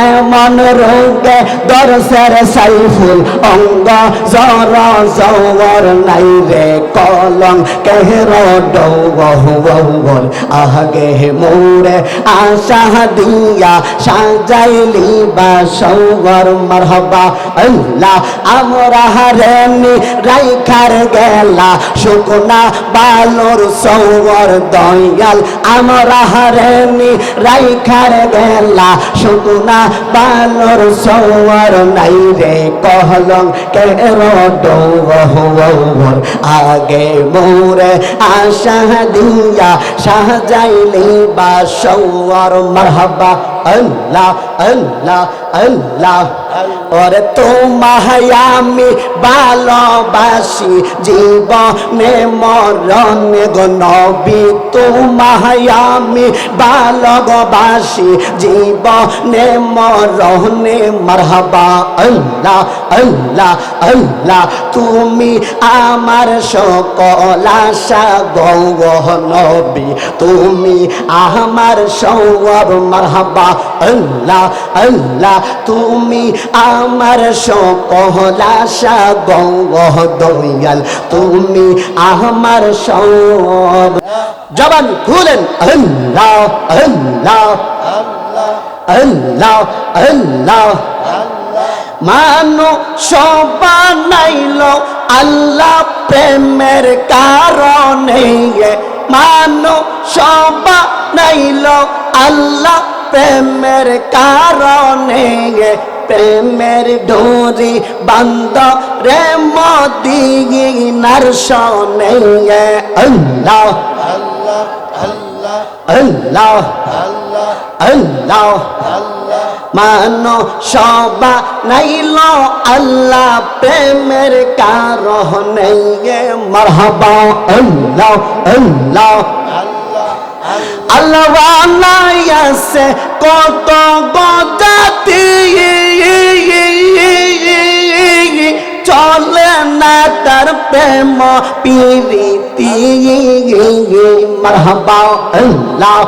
এমন রোগে দরসের সাইফুল অঙ্গ, জর জওর নাই রে কলম, কেহর ডৌবল আগে মোরে, আশা দিয়া সাজাইলি বা সৌগর মারহাবা। আল্লাহ আমরা হারেনি রাইখার গেলা, শুকনা বালুর সৌগর দয়াল। আমরা হারেনি রাইখার গেলা, শুকনা বালুর সৌগর নাই রে কহলং, কের আগে মোরে আশা দিয়া সাজাইলি বা সৌগর মারহাবা। আল্লাহ আল্লাহ আল্লাহ। ওরে তোমায় আমি ভালোবাসি, জীবনে মরণে গো নবী, তোমায় আমি ভালোবাসি, জীবনে মরণে মারহাবা, আল্লাহ আল্লাহ আল্লাহ, তুমি আমার সকল আশা গৌহ নবী, তুমি আমার সৌর মারহাবা, আল্লাহ আল্লাহ, তুমি আমার সকল আশা গৌহ দয়াল, তুমি আমার সৌর জবান খুলেন, আল্লাহ আল্লাহ আল্লাহ আল্লাহ মানু সবানাইল আল্লাহ প্রেমের কারণে। মানু সবানাইল আল্লাহ প্রেমের কারণে। প্রেমের ডোরি বান্দ রে মদিনার আল্লাহ আল্লাহ আল্লাহ মানো সবা নাইল আল্লাহ প্রেমের কারণে মারহাবা আল্লাহ আল্লাহ আল্লাহ আছে কত গজাতি চলে না তার প্রেম পিরিতি। মারহাবা আল্লাহ।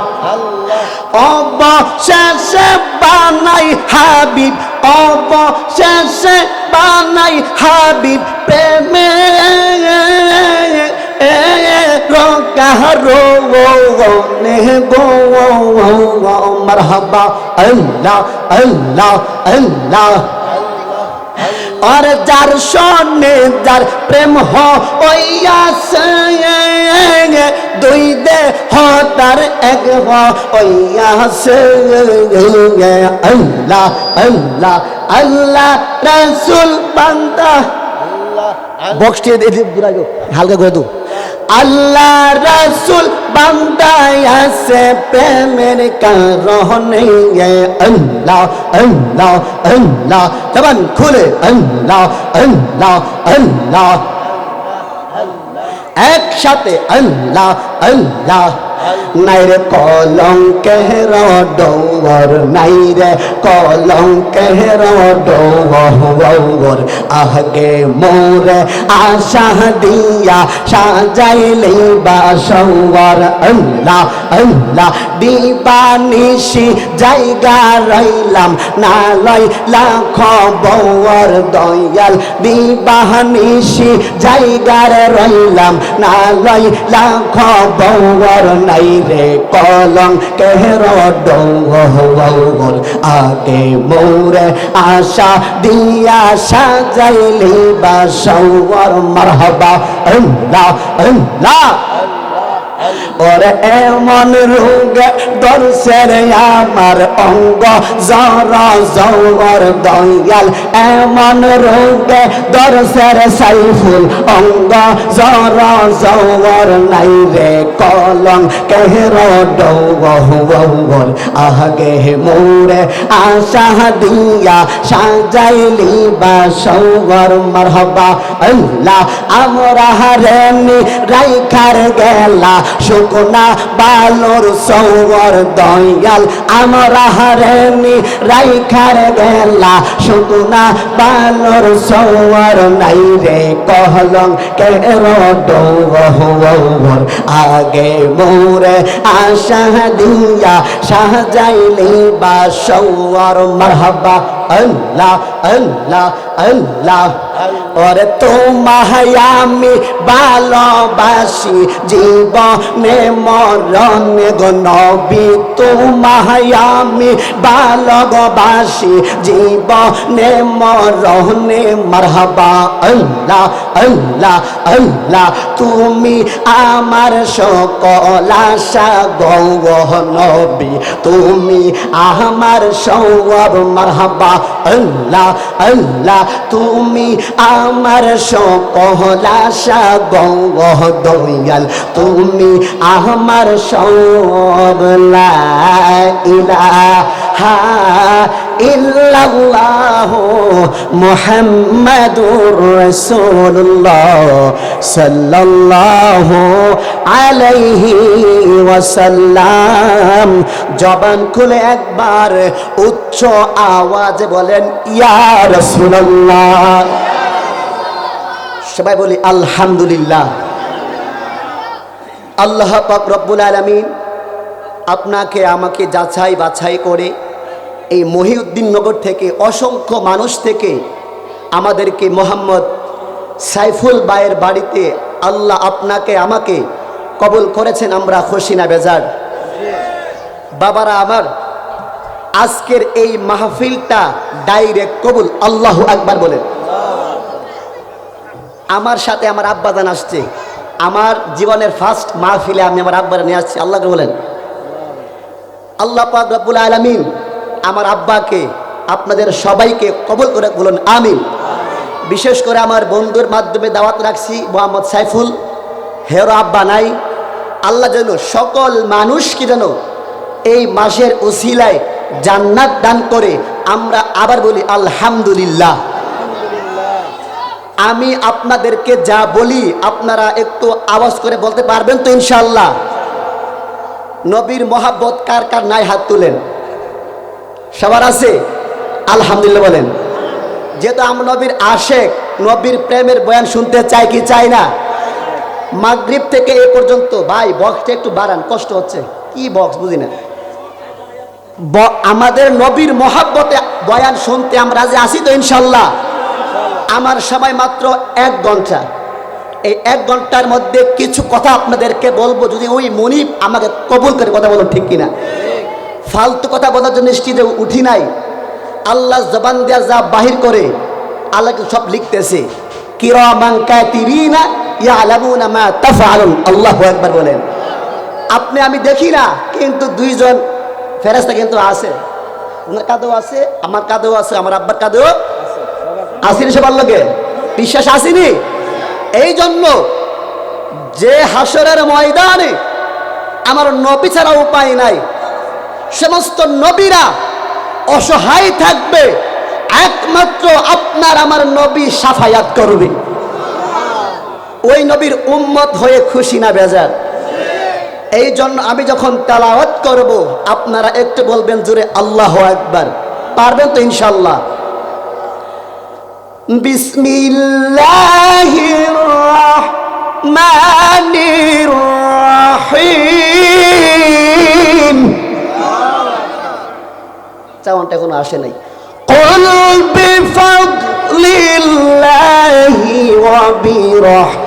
অবশেষে বানাই হাবিব অবশেষে বানাই হাবিব প্রেমে। মারহাবা, আল্লাহ আল্লাহ আল্লাহ। আর যার সনে যার প্রেম হইয়াছে, দুই দে হ তার এক হইয়াছে, আল্লাহ আল্লাহ আল্লাহ, রসুল বান্দা। বক্সটি হালকা করে দো। আল্লাহ রসুল বান্দায় আছে, প্রেমের কারণে আল্লাহ আল্লাহ আল্লাহ। জবান খুলে, আল্লাহ আল্লাহ আল্লাহ। একসাথে আল্লাহ আল্লাহ। নাইরে কলম কেহর ডোর নাইরে কলম কেহর ডোর আগে মোরে আশা দিয়া সাজাইলি বাসর আল্লাহ আল্লাহ দিবানিসি জায়গা রইলাম না লই লাখ বৌর দয়াল। দিবানিসি জায়গার রইলাম না লই লাখ বৌর নাই রে কলম, কেহর ডৌর আগে মৌরে আশা দিয়া সাজাইলি বা সৌর মারহবা। আল্লাহ আল্লাহ। ওরে এমন রোগ দর্শের আমার অঙ্গ, জর জৌর দয়াল। এমন রোগ দর্শের সাইফুল অঙ্গ, জর জৌর নাই রে কলম। কেহর ডৌবল আগে মোরে, আশা দিয়া সাজাইলি বা সৌগর মারহাবা। আল্লাহ, আমরা হারেনি রাইখার গেলা, শুকনা বালুর সৌর দয়াল। আমরা হারেনি রাইখার গেলা, শুকনা বালুর সৌর নাই রে কহলং, কের ডৌর আগে মোরে আশা দিয়া সাজাইলি বা সৌর মারহাবা, আল্লাহ আল্লাহ আল্লাহ। ওরে তোমায় আমি ভালোবাসি, জীবনে মরণে গো নবী। তোমায় আমি ভালোবাসি, জীবনে মরণে, মারহাবা। আল্লাহ আল্লাহ আল্লাহ, তুমি আমার সকল আশা গৌহ নবী। তুমি আমার সৌব মারহাবা। আল্লাহ আল্লাহ তুমি আমার সকল আশা তুমি আমার সব লা ইলাহা ইল্লাল্লাহ মুহাম্মাদুর রাসূলুল্লাহ আলাইহি ওয়াসাল্লাম। জবান খুলে একবার উচ্চ আওয়াজে বলেন, ইয়া রাসূলুল্লাহ। সবাই বলি, আলহামদুলিল্লাহ। আল্লাহ পাক রব্বুল আলামিন আপনাকে, আমাকে যাচাই বাছাই করে এই মহিউদ্দিন নগর থেকে অসংখ্য মানুষ থেকে আমাদেরকে মোহাম্মদ সাইফুল বায়ের বাড়িতে আল্লাহ আপনাকে, আমাকে কবুল করেছেন আমরা খুশি না বেজার। বাবারা আমার, আজকের এই মাহফিলটা ডাইরেক্ট কবুল, আল্লাহ আকবার বলেন। আমার সাথে আমার আব্বাদান আসছে। আমার জীবনের ফার্স্ট মাহফিলে আমি আমার আব্বারা নিয়ে আসছি আল্লাহকে বলেন। আল্লাহ পাক আলমিন আমার আব্বাকে, আপনাদের সবাইকে কবল করে বলুন, আমিন। বিশেষ করে আমার বন্ধুর মাধ্যমে দাওয়াত রাখছি মোহাম্মদ সাইফুল। হেরো আব্বা নাই। আল্লাহ যেন সকল মানুষকে যেন এই মাসের উসিলায় জান্নাত দান করে। আমরা আবার বলি, আলহামদুলিল্লাহ। আমি আপনাদেরকে যা বলি, আপনারা একটু আওয়াজ করে বলতে পারবেন তো ইনশাল্লাহ নবীর মহাব্বত কার কার নাই হাত তুলেন? সবার আছে? আলহামদুলিল্লাহ বলেন। যেহেতু আমরা নবীর আশেক, নবীর প্রেমের বয়ান শুনতে চাই কি চাই না? মাগরিব থেকে এ পর্যন্ত, ভাই, বক্সটা একটু বাড়ান, কষ্ট হচ্ছে। কি বক্স, বুঝি না। আমাদের নবীর মহাব্বতে বয়ান শুনতে আমরা যে আসি তো, ইনশাল্লাহ। আমার সময় মাত্র এক ঘণ্টা। এই এক ঘণ্টার মধ্যে কিছু কথা আপনাদেরকে বলব, যদি ওই মনিব আমাকে কবুল করে কথা বলো ঠিক কিনা? ফালতু কথা বলার জন্য স্টেজে উঠি নাই। আল্লাহ জবান দেওয়া যা বাহির করে আল্লাহকে সব লিখতেছে। কিরামান কাতিবিনা ইয়ালামুনা মা বলেন। আপনি, আমি দেখি না, কিন্তু দুইজন ফেরেশতা কিন্তু আছে। ওনার কাদেও আছে, আমার কাদেও আছে, আমার আব্বার কাদেও আসেনি সবার লোকে বিশ্বাস আসেনি? এই জন্য যে হাসরের ময়দানে আমার নবী ছাড়া উপায় নাই, সমস্ত নবীরা অসহায় থাকবে, একমাত্র আপনার আমার নবী সাফায়াত করবে। ওই নবীর উম্মত হয়ে খুশি না বেজার এই জন্য আমি যখন তেলাওয়াত করব আপনারা একটু বলবেন জুড়ে আল্লাহ একবার পারবেন তো ইনশাল্লাহ بسم الله الرحمن الرحيم চাওয়ানটা এখনো আসে নাই قل بفضل الله وبرحمته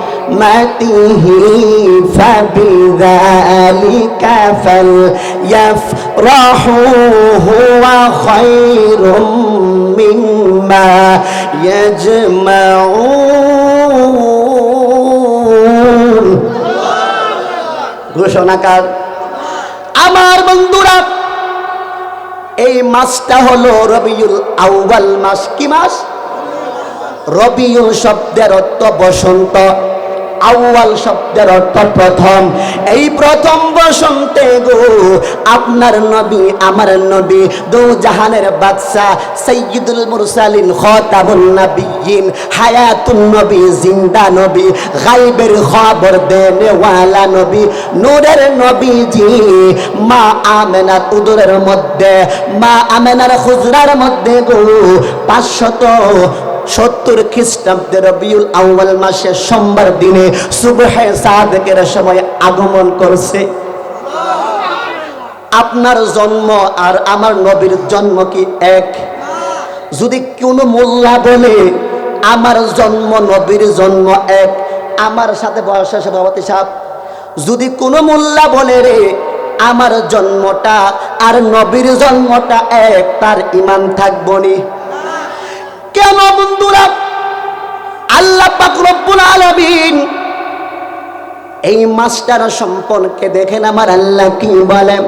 فبذلك فليفرحوا هو خير مما يجمعون ঘোষণাকার আমার বন্ধুরা এই মাসটা হলো রবিউল আউয়াল মাস কি মাস রবিউল শব্দের অর্থ বসন্ত আউয়াল শব্দের অর্থ প্রথম। এই প্রথম বসন্তে গো, আপনার নবী, আমার নবী দু জাহানের বাদশা সাইয়্যিদুল মুরসালিন খাতামুন নাবিয়্যিন, হায়াতুন নবী, জিন্দা নবী, গায়বের খবর দেনে ওয়ালা নবী, নূরের নবীজি, মা আমেনার উদরের মধ্যে, মা আমেনার হুজরার মধ্যে গো, পাঁচশত সত্তর খ্রিস্টাব্দের রবিউল আউয়াল মাসের সোমবার দিনে সুবহে সাদেকের সময় আগমন করছে। আপনার জন্ম আর আমার নবীর জন্ম কি এক? যদি কোনো মোল্লা বলে, আমার জন্ম, নবীর জন্ম এক আমার সাথে বয়স সভাপতি সাহেব যদি কোনো মোল্লা বলে রে, আমার জন্মটা আর নবীর জন্মটা এক তার ইমান থাকবনি কেন বন্ধুরা? আল্লাহ রব্বুল আলামিন এই মাস্টার সম্পর্কে দেখেন আমার আল্লাহ কি বলেন?